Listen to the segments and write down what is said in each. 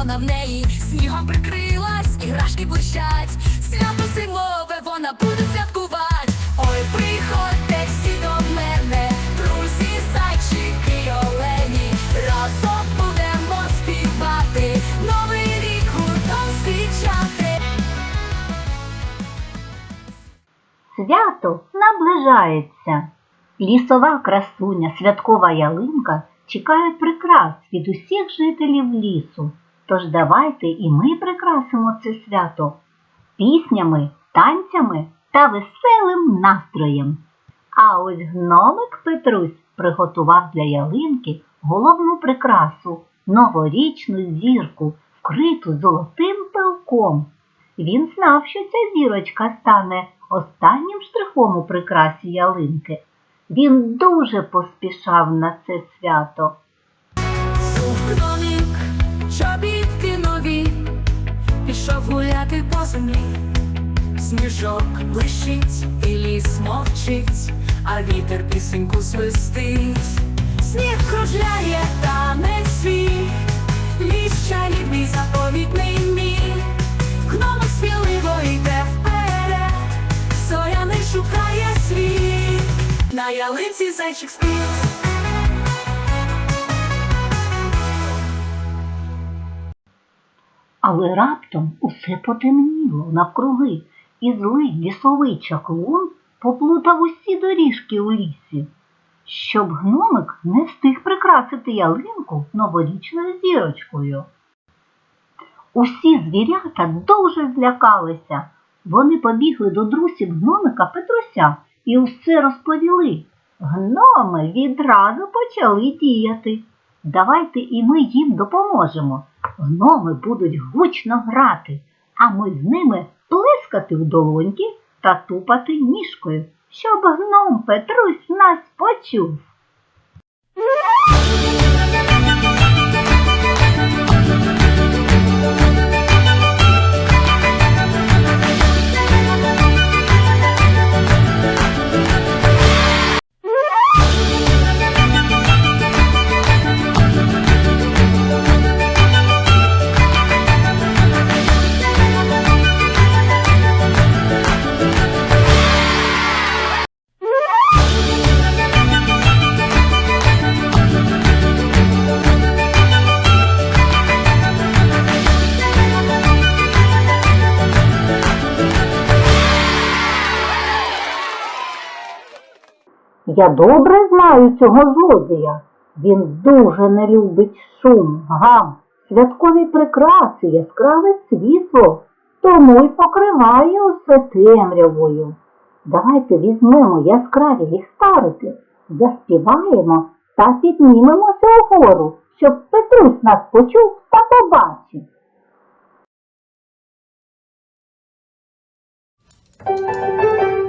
вона в неї снігом прикрилась, іграшки блищать, свято зимове вона буде святкувати. Ой, приходьте всі до мене, друзі, зайчики, олені, разом будемо співати, новий рік гуртом зустрічати. Свято наближається. Лісова красуня, святкова ялинка чекають прикрас від усіх жителів лісу. Тож давайте і ми прикрасимо це свято піснями, танцями та веселим настроєм. А ось гномик Петрусь приготував для ялинки головну прикрасу новорічну зірку, вкриту золотим пилком. Він знав, що ця зірочка стане останнім штрихом у прикрасі ялинки. Він дуже поспішав на це свято. Землі. Сніжок блищить, і ліс мовчить, а вітер пісеньку свистить. Сніг кружляє, тане свій, ліс чарівний заповітний мій. Гномик сміливо йде вперед, сояний шукає світ. На ялинці зайчик спить. Але раптом усе потемніло навкруги, і злий лісовий чаклун поплутав усі доріжки у лісі. Щоб гномик не встиг прикрасити ялинку новорічною зірочкою. Усі звірята дуже злякалися. Вони побігли до друзів гномика Петруся і усе розповіли. Гноми відразу почали діяти. Давайте і ми їм допоможемо. Гноми будуть гучно грати, а ми з ними плескати в долоньки та тупати ніжкою, щоб гном Петрусь нас почув. Я добре знаю цього злодія. Він дуже не любить шум, гам, святкові прикраси, яскраве світло, тому й покриває усе темрявою. Давайте візьмемо яскраві ліхтарики, заспіваємо та піднімемося вгору, щоб Петрусь нас почув та побачив. Я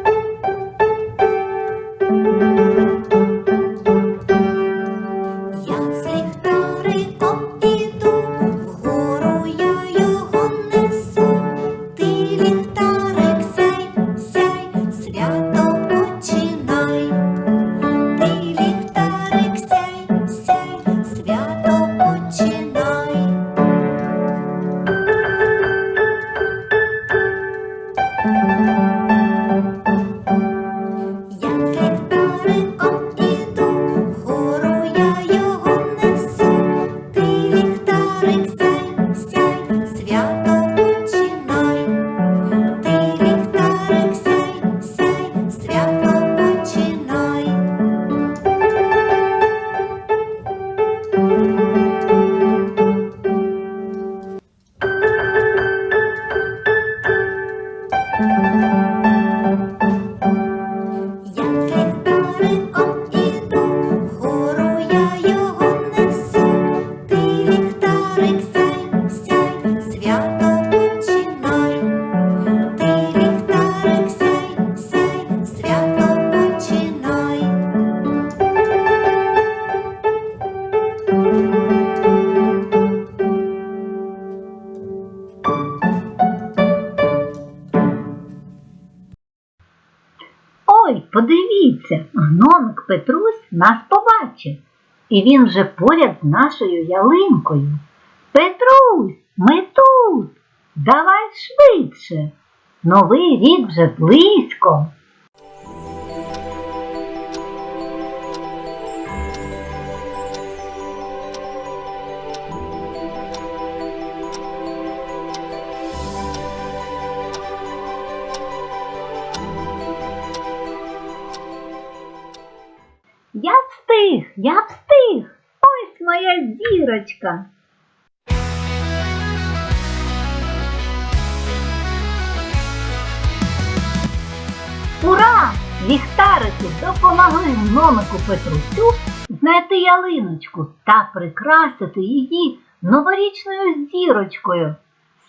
Петрусь нас побачив, і він вже поряд з нашою ялинкою. Петрусь, Ми тут. Давай швидше. Новий рік вже близько. Зірочка. Ура! Ліхтарики допомогли гномику Петрусю знайти ялиночку та прикрасити її новорічною зірочкою.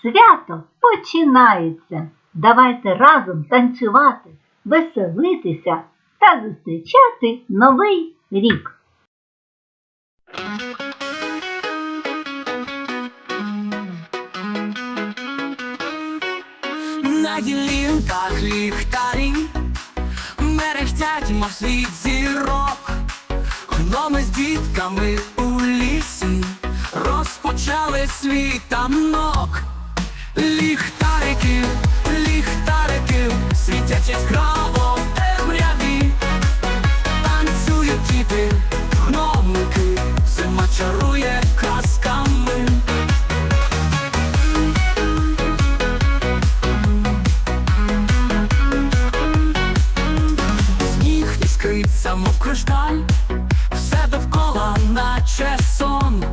Свято починається. Давайте разом танцювати, веселитися та зустрічати новий рік. На ділінках ліхтарі. Мерехтять, маслі зірок, гноми з дітками у лісі. Розпочали свій танок. Ліхтарики, іскриться, мов кришталь, все довкола, наче сон.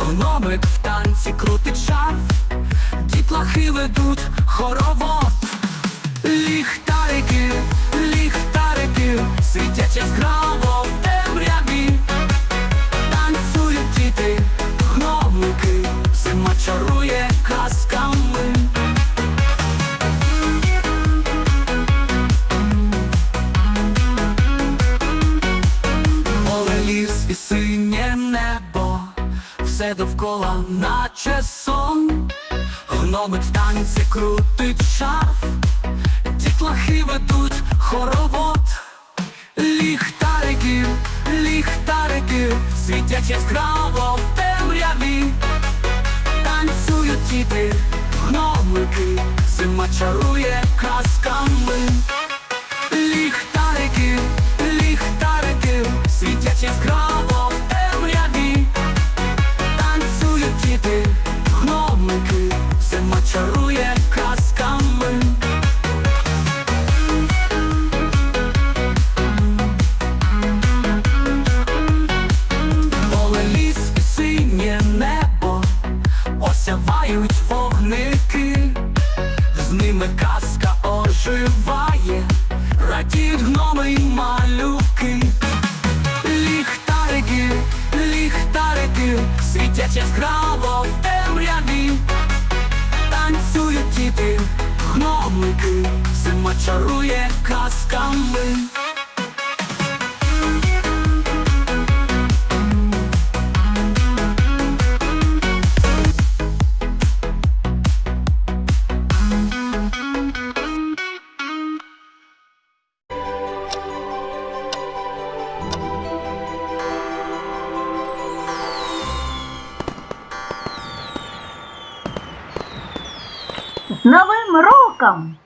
Гномик в танці крутить шарф, дітлахи ведуть хоровод. Синє небо, все довкола, наче сон. Гномик в танці крутить шарф, дітлахи ведуть хоровод. Ліхтарики, ліхтарики, світять яскраво в темряві. Танцюють діти, гномики, зима чарує казками. Осявають вогники, з ними казка оживає, радіють гноми й малюки. Ліхтарики, ліхтарики, світять яскраво в темряві, танцюють діти, гномики, зима чарує казками. Come.